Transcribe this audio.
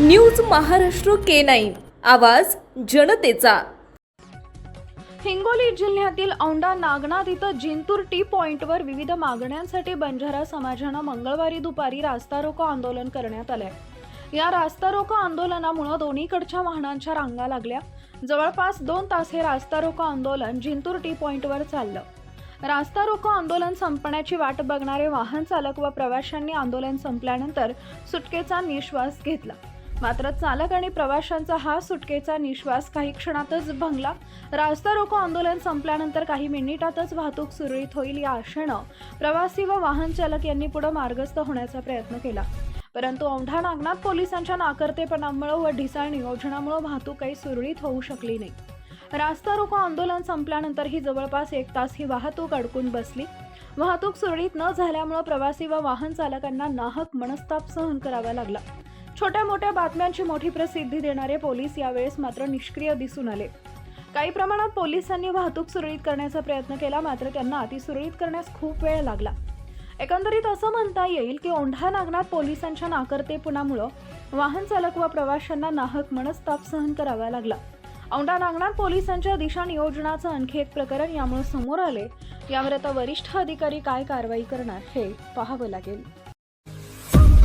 News Maharashtra K nine. आवाज जनतेचा. हिंगोली जिल्ह्यातील औंढा नागनाथ इथं जिंतूर टी पॉइंटवर विविध मागण्यांसाठी बंजारा समाजानं मंगळवारी दुपारी रास्ता रोको आंदोलन करण्यात आलंय. या रास्ता रोको आंदोलनामुळं दोन्हीकडच्या वाहनांच्या रांगा लागल्या. जवळपास दोन तास हे रास्ता रोको आंदोलन जिंतूर टी पॉइंटवर चाललं. रास्ता रोको आंदोलन संपण्याची वाट बघणारे वाहन चालक व प्रवाशांनी आंदोलन संपल्यानंतर सुटकेचा निश्वास घेतला. मात्र चालक आणि प्रवाशांचा हा सुटकेचा निश्वास काही क्षणातच भंगला. रास्ता रोको आंदोलन संपल्यानंतर काही मिनिटातच वाहतूक सुरळीत होईल या आशेनं प्रवासी व वाहन चालक यांनी पुढे मार्गस्थ होण्याचा प्रयत्न केला. परंतु औंढा नागनाथ पोलिसांच्या नाकर्तेपणामुळे व ढिसाळ नियोजनामुळे वाहतूक काही सुरळीत होऊ शकली नाही. रास्ता रोको आंदोलन संपल्यानंतर ही जवळपास एक तास ही वाहतूक अडकून बसली. वाहतूक सुरळीत न झाल्यामुळे प्रवासी व वाहन चालकांना नाहक मनस्ताप सहन करावा लागला. छोट्या मोठ्या बातम्यांची मोठी प्रसिद्धी देणारे पोलीस यावेळेस मात्र निष्क्रिय दिसून आले. काही प्रमाणात पोलिसांनी वाहतूक सुरळीत करण्याचा प्रयत्न केला मात्र त्यांना ती सुरळीत करण्यास खूप वेळ लागला. एकंदरीत असं म्हणता येईल की ओंढा नागनाथ पोलिसांच्या नाकर्तेपणामुळं वाहन चालक व प्रवाशांना नाहक मनस्ताप सहन करावा लागला. औंढा नागनाथ पोलिसांच्या दिशा नियोजनाचं आणखी एक प्रकरण यामुळे समोर आले यावर आता वरिष्ठ अधिकारी काय कारवाई करणार हे पाहावं लागेल.